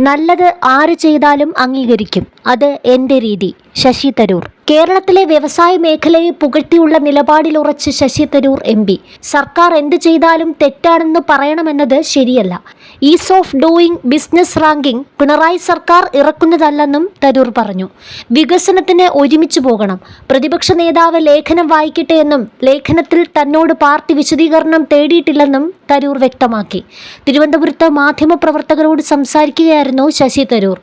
നല്ലത് ആര് ചെയ്താലും അംഗീകരിക്കും. അത് എന്റെ രീതി. ശശി തരൂർ. കേരളത്തിലെ വ്യവസായ മേഖലയെ പുകഴ്ത്തിയുള്ള നിലപാടിലുറച്ച് ശശി തരൂർ എം പി. സർക്കാർ എന്ത് ചെയ്താലും തെറ്റാണെന്ന് പറയണമെന്നത് ശരിയല്ല. Ease of doing business ranking Pinarayi സർക്കാർ ഇറക്കുന്നതല്ലെന്നും തരൂർ പറഞ്ഞു. വികസനത്തിന് ഒരുമിച്ച് പോകണം. പ്രതിപക്ഷ നേതാവ് ലേഖനം വായിക്കട്ടെ എന്നും ലേഖനത്തിൽ തന്നോട് പാർട്ടി വിശദീകരണം തേടിയിട്ടില്ലെന്നും തരൂർ വ്യക്തമാക്കി. തിരുവനന്തപുരത്ത് മാധ്യമപ്രവർത്തകരോട് സംസാരിക്കുകയായിരുന്നു ശശി തരൂർ.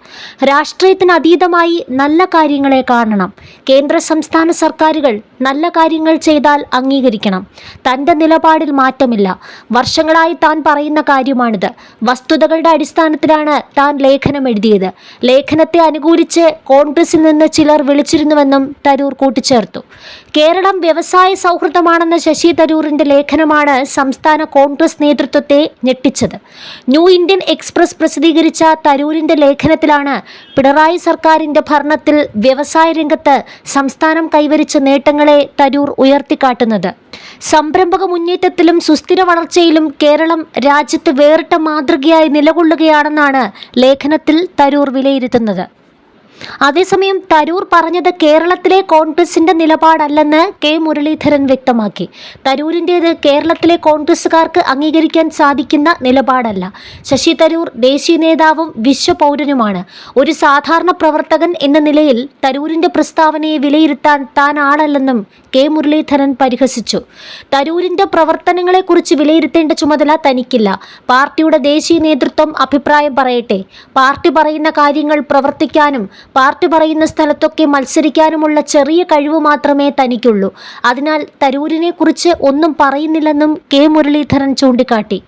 രാഷ്ട്രീയത്തിന് അതീതമായി നല്ല കാര്യങ്ങളെ കാണണം. കേന്ദ്ര സംസ്ഥാന സർക്കാരുകൾ നല്ല കാര്യങ്ങൾ ചെയ്താൽ അംഗീകരിക്കണം. തന്റെ നിലപാടിൽ മാറ്റമില്ല. വർഷങ്ങളായി താൻ പറയുന്ന കാര്യമാണിത്. വസ്തുതകളുടെ അടിസ്ഥാനത്തിലാണ് താൻ ലേഖനം എഴുതിയത്. ലേഖനത്തെ അനുകൂലിച്ച് കോൺഗ്രസിൽ നിന്ന് ചിലർ വിളിച്ചിരുന്നുവെന്നും തരൂർ കൂട്ടിച്ചേർത്തു. കേരളം വ്യവസായ സൗഹൃദമാണെന്ന ശശി തരൂറിന്റെ ലേഖനമാണ് സംസ്ഥാന കോൺഗ്രസ് നേതൃത്വത്തെ ഞെട്ടിച്ചത്. ന്യൂ ഇന്ത്യൻ എക്സ്പ്രസ് പ്രസിദ്ധീകരിച്ച തരൂരിന്റെ ലേഖനത്തിലാണ് പിണറായി സർക്കാരിന്റെ ഭരണത്തിൽ വ്യവസായ രംഗത്ത് സംസ്ഥാനം കൈവരിച്ച നേട്ടങ്ങളെ തരൂർ ഉയർത്തിക്കാട്ടുന്നത്. സംരംഭക മുന്നേറ്റത്തിലും സുസ്ഥിര വളർച്ചയിലും കേരളം രാജ്യത്ത് വേറിട്ട മാതൃകയായി നിലകൊള്ളുകയാണെന്നാണ് ലേഖനത്തിൽ തരൂർ വിലയിരുത്തുന്നത്. അതേസമയം തരൂർ പറഞ്ഞത് കേരളത്തിലെ കോൺഗ്രസിന്റെ നിലപാടല്ലെന്ന് കെ മുരളീധരൻ വ്യക്തമാക്കി. തരൂരിന്റേത് കേരളത്തിലെ കോൺഗ്രസുകാർക്ക് അംഗീകരിക്കാൻ സാധിക്കുന്ന നിലപാടല്ല. ശശി തരൂർ ദേശീയ നേതാവും വിശ്വപൗരനുമാണ്. ഒരു സാധാരണ പ്രവർത്തകൻ എന്ന നിലയിൽ തരൂരിന്റെ പ്രസ്താവനയെ വിലയിരുത്താൻ താൻ ആളല്ലെന്നും കെ മുരളീധരൻ പരിഹസിച്ചു. തരൂരിന്റെ പ്രവർത്തനങ്ങളെക്കുറിച്ച് വിലയിരുത്തേണ്ട ചുമതല തനിക്കില്ല. പാർട്ടിയുടെ ദേശീയ നേതൃത്വം അഭിപ്രായം പറയട്ടെ. പാർട്ടി പറയുന്ന കാര്യങ്ങൾ പ്രവർത്തിക്കാനും പാർട്ടി പറയുന്ന സ്ഥലത്തൊക്കെ മത്സരിക്കാനുമുള്ള ചെറിയ കഴിവ് മാത്രമേ തനിക്കുള്ളൂ. അതിനാൽ തരൂരിനെ കുറിച്ച് ഒന്നും പറയുന്നില്ലെന്നും കെ മുരളീധരൻ ചൂണ്ടിക്കാട്ടി.